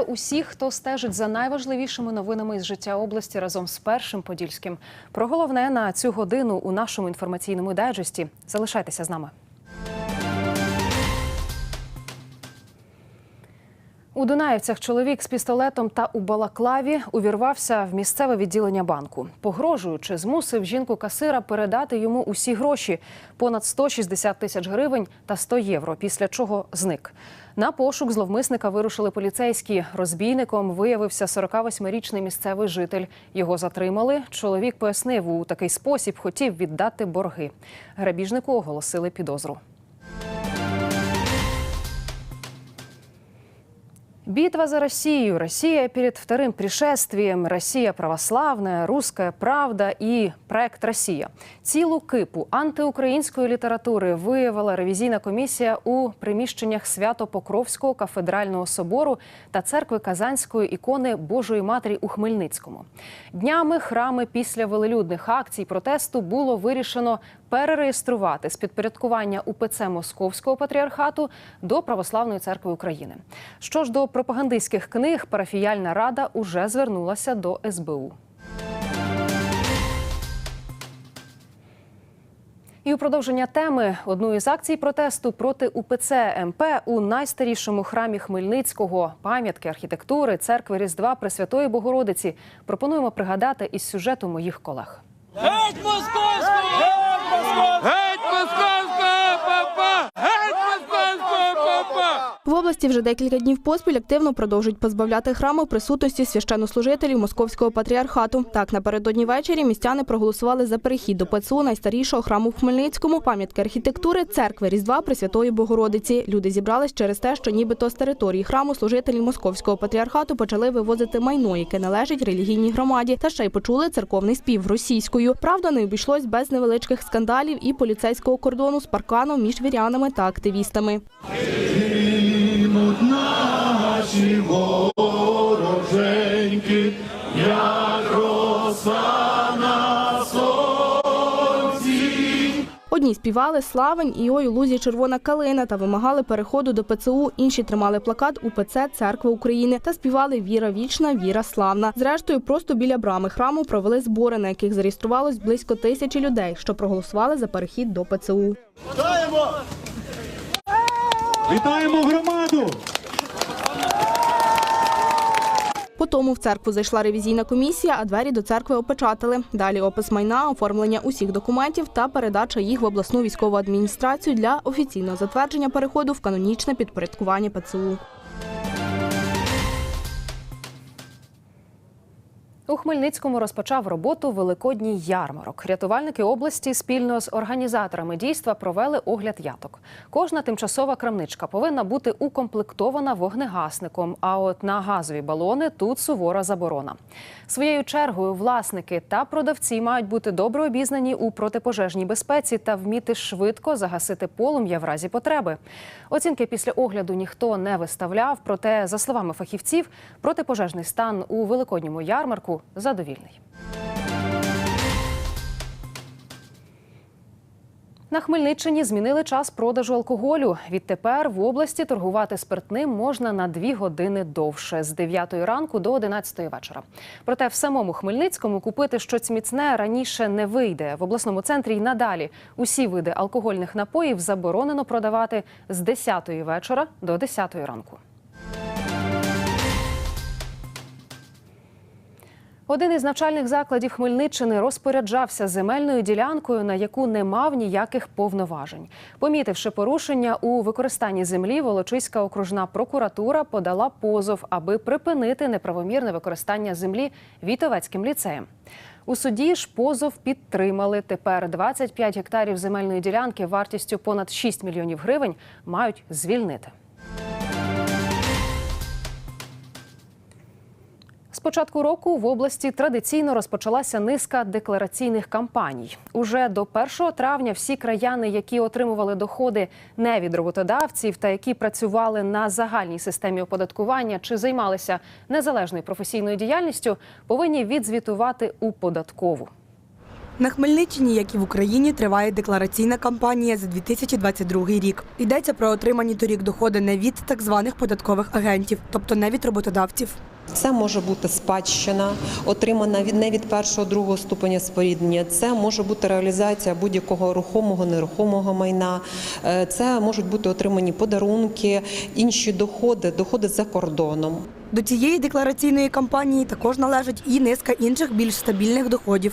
усіх, хто стежить за найважливішими новинами із життя області разом з першим подільським. Про головне на цю годину у нашому інформаційному дайджесті. Залишайтеся з нами. У Дунаївцях чоловік з пістолетом та у балаклаві увірвався в місцеве відділення банку. Погрожуючи, змусив жінку касира передати йому усі гроші понад 160 тисяч гривень та 100 євро. Після чого зник. На пошук зловмисника вирушили поліцейські. Розбійником виявився 48-річний місцевий житель. Його затримали. Чоловік пояснив, у такий спосіб хотів віддати борги. Грабіжнику оголосили підозру. Битва за Россию. Россия перед вторым пришествием. Россия православная, русская правда і проект Росія. Цілу кипу антиукраїнської літератури виявила ревізійна комісія у приміщеннях Свято-Покровського кафедрального собору та церкви Казанської ікони Божої Матері у Хмельницькому. Днями храми після велелюдних акцій протесту було вирішено перереєструвати з підпорядкування УПЦ Московського патріархату до Православної церкви України. Що ж до пропагандистських книг, парафіяльна рада уже звернулася до СБУ. І у продовження теми одну із акцій протесту проти УПЦ МП у найстарішому храмі Хмельницького пам'ятки архітектури церкви Різдва Пресвятої Богородиці пропонуємо пригадати із сюжету моїх колег. Геть московського! Геть московського папа! Геть московського папа! В області вже декілька днів поспіль активно продовжують позбавляти храму присутності священнослужителів московського патріархату. Так, напередодні ввечері містяни проголосували за перехід до ПЦУ найстарішого храму в Хмельницькому, пам'ятки архітектури, церкви Різдва Пресвятої Богородиці. Люди зібрались через те, що нібито з території храму служителі московського патріархату почали вивозити майно, яке належить релігійній громаді, та ще й почули церковний спів російською. Правда, не обійшлось без невеличких скандалів і поліцейського кордону з парканом між вірянами та активістами. Гинуть наші вороженьки, як роса на сонці. Одні співали славень і ой у лузі червона калина та вимагали переходу до ПЦУ. Інші тримали плакат УПЦ Церкви України та співали Віра вічна, віра славна. Зрештою, просто біля брами храму провели збори, на яких зареєструвалось близько тисячі людей, що проголосували за перехід до ПЦУ. Вітаємо громаду! Потому в церкву зайшла ревізійна комісія, а двері до церкви опечатали. Далі опис майна, оформлення усіх документів та передача їх в обласну військову адміністрацію для офіційного затвердження переходу в канонічне підпорядкування ПЦУ. У Хмельницькому розпочав роботу Великодній ярмарок. Рятувальники області спільно з організаторами дійства провели огляд яток. Кожна тимчасова крамничка повинна бути укомплектована вогнегасником. А от на газові балони тут сувора заборона. Своєю чергою власники та продавці мають бути добре обізнані у протипожежній безпеці та вміти швидко загасити полум'я в разі потреби. Оцінки після огляду ніхто не виставляв. Проте, за словами фахівців, протипожежний стан у великодньому ярмарку задовільний. На Хмельниччині змінили час продажу алкоголю. Відтепер в області торгувати спиртним можна на дві години довше з 9 ранку до 11 вечора. Проте в самому Хмельницькому купити щось міцне раніше не вийде. В обласному центрі й надалі усі види алкогольних напоїв заборонено продавати з 10 вечора до 10 ранку. Один із навчальних закладів Хмельниччини розпоряджався земельною ділянкою, на яку не мав ніяких повноважень. Помітивши порушення у використанні землі, Волочиська окружна прокуратура подала позов, аби припинити неправомірне використання землі Вітовецьким ліцеєм. У суді ж позов підтримали. Тепер 25 гектарів земельної ділянки вартістю понад 6 мільйонів гривень мають звільнити. Початку року в області традиційно розпочалася низка деклараційних кампаній. Уже до 1 травня всі краяни, які отримували доходи не від роботодавців та які працювали на загальній системі оподаткування чи займалися незалежною професійною діяльністю, повинні відзвітувати у податкову. На Хмельниччині, як і в Україні, триває деклараційна кампанія за 2022 рік. Йдеться про отримані торік доходи не від так званих податкових агентів, тобто не від роботодавців. Це може бути спадщина, отримана від не від першого другого ступеня споріднення. Це може бути реалізація будь-якого рухомого нерухомого майна. Е, Це можуть бути отримані подарунки, інші доходи, доходи за кордоном. До цієї деклараційної кампанії також належить і низка інших більш стабільних доходів.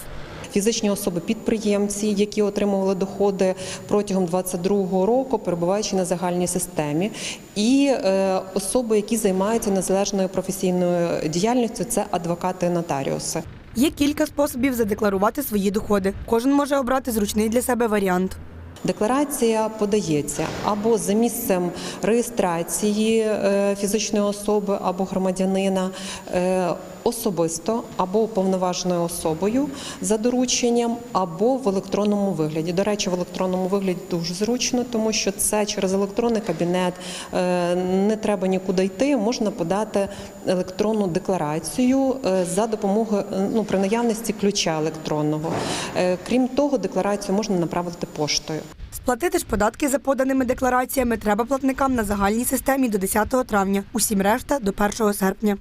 Фізичні особи-підприємці, які отримували доходи протягом 2022 року, перебуваючи на загальній системі, і е, особи, які займаються незалежною професійною діяльністю, це адвокати нотаріуси. Є кілька способів задекларувати свої доходи. Кожен може обрати зручний для себе варіант. Декларація подається або за місцем реєстрації е, фізичної особи або громадянина е, особисто або уповноваженою особою за дорученням, або в електронному вигляді. До речі, в електронному вигляді дуже зручно, тому що це через електронний кабінет е, не треба нікуди йти. Можна подати електронну декларацію е, за допомогою е, ну при наявності ключа електронного. Крім того, декларацію можна направити поштою. Сплатити ж податки за поданими деклараціями треба платникам на загальній системі до 10 травня, усім решта до 1 серпня.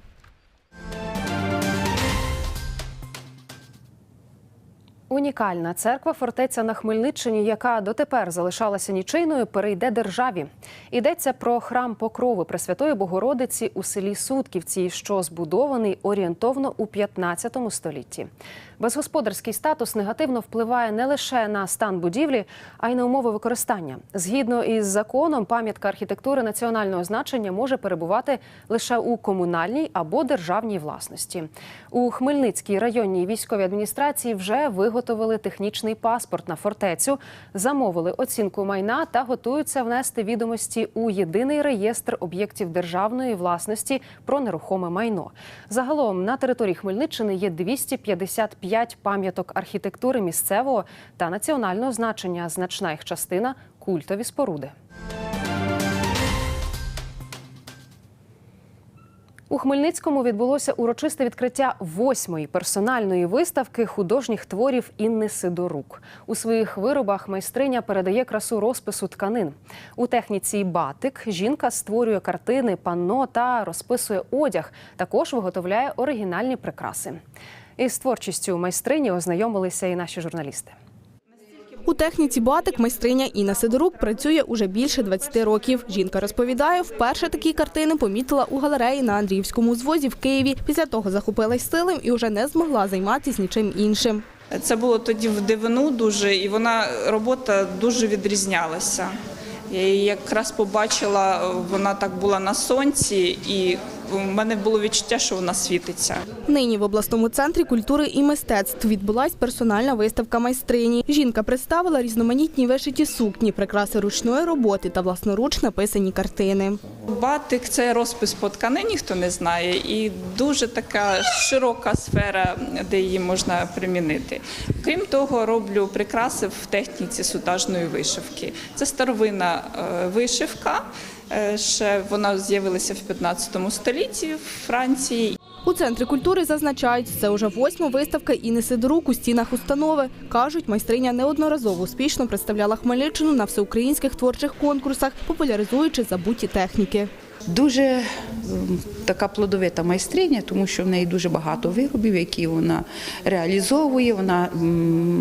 Унікальна церква фортеця на Хмельниччині, яка дотепер залишалася нічийною, перейде державі. Йдеться про храм Покрови Пресвятої Богородиці у селі Сутківці, що збудований орієнтовно у 15 столітті. Безгосподарський статус негативно впливає не лише на стан будівлі, а й на умови використання. Згідно із законом, пам'ятка архітектури національного значення може перебувати лише у комунальній або державній власності. У Хмельницькій районній військовій адміністрації вже виготовили технічний паспорт на фортецю, замовили оцінку майна та готуються внести відомості у єдиний реєстр об'єктів державної власності про нерухоме майно. Загалом на території Хмельниччини є 255 пам'яток архітектури місцевого та національного значення. Значна їх частина культові споруди. У Хмельницькому відбулося урочисте відкриття восьмої персональної виставки художніх творів Інни Сидорук. У своїх виробах майстриня передає красу розпису тканин. У техніці батик жінка створює картини, панно та розписує одяг. Також виготовляє оригінальні прикраси. Із творчістю майстрині ознайомилися і наші журналісти. У техніці батик майстриня Інна Сидорук працює уже більше 20 років. Жінка розповідає, вперше такі картини помітила у галереї на Андріївському узвозі в Києві. Після того захопилась стилем і вже не змогла займатися нічим іншим. Це було тоді в дивину дуже, і вона робота дуже відрізнялася. Я її якраз побачила, вона так була на сонці, і в мене було відчуття, що вона світиться. Нині в обласному центрі культури і мистецтв відбулась персональна виставка майстрині. Жінка представила різноманітні вишиті сукні, прикраси ручної роботи та власноруч написані картини. Батик це розпис по тканині, хто не знає, і дуже така широка сфера, де її можна примінити. Крім того, роблю прикраси в техніці сутажної вишивки. Це старовинна е, вишивка. Е, Ще вона з'явилася в 15 столітті в Франції. У центрі культури зазначають, це вже восьма виставка Інни Сидорук у стінах установи. Кажуть, майстриня неодноразово успішно представляла Хмельниччину на всеукраїнських творчих конкурсах, популяризуючи забуті техніки. Дуже така плодовита майстриня, тому що в неї дуже багато виробів, які вона реалізовує. Вона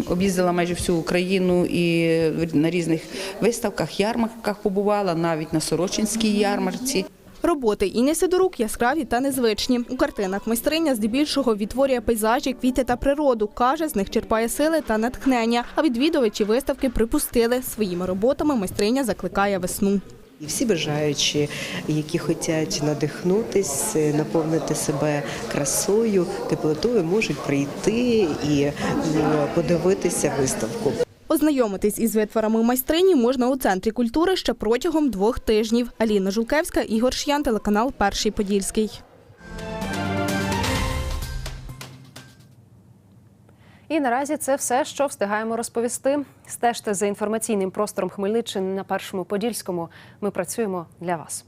об'їздила майже всю Україну і на різних виставках, ярмарках побувала, навіть на Сорочинській ярмарці. Роботи Інни Сидорук яскраві та незвичні. У картинах майстриня здебільшого відтворює пейзажі, квіти та природу. Каже, з них черпає сили та натхнення. А відвідувачі виставки припустили. Своїми роботами майстриня закликає весну. І всі бажаючі, які хочуть надихнутись, наповнити себе красою, теплотою, можуть прийти і подивитися виставку. Ознайомитись із витворами майстрині можна у центрі культури ще протягом двох тижнів. Аліна Жулкевська, Ігор Ш'ян, телеканал Перший Подільський. І наразі це все, що встигаємо розповісти. Стежте за інформаційним простором Хмельниччини на першому подільському. Ми працюємо для вас.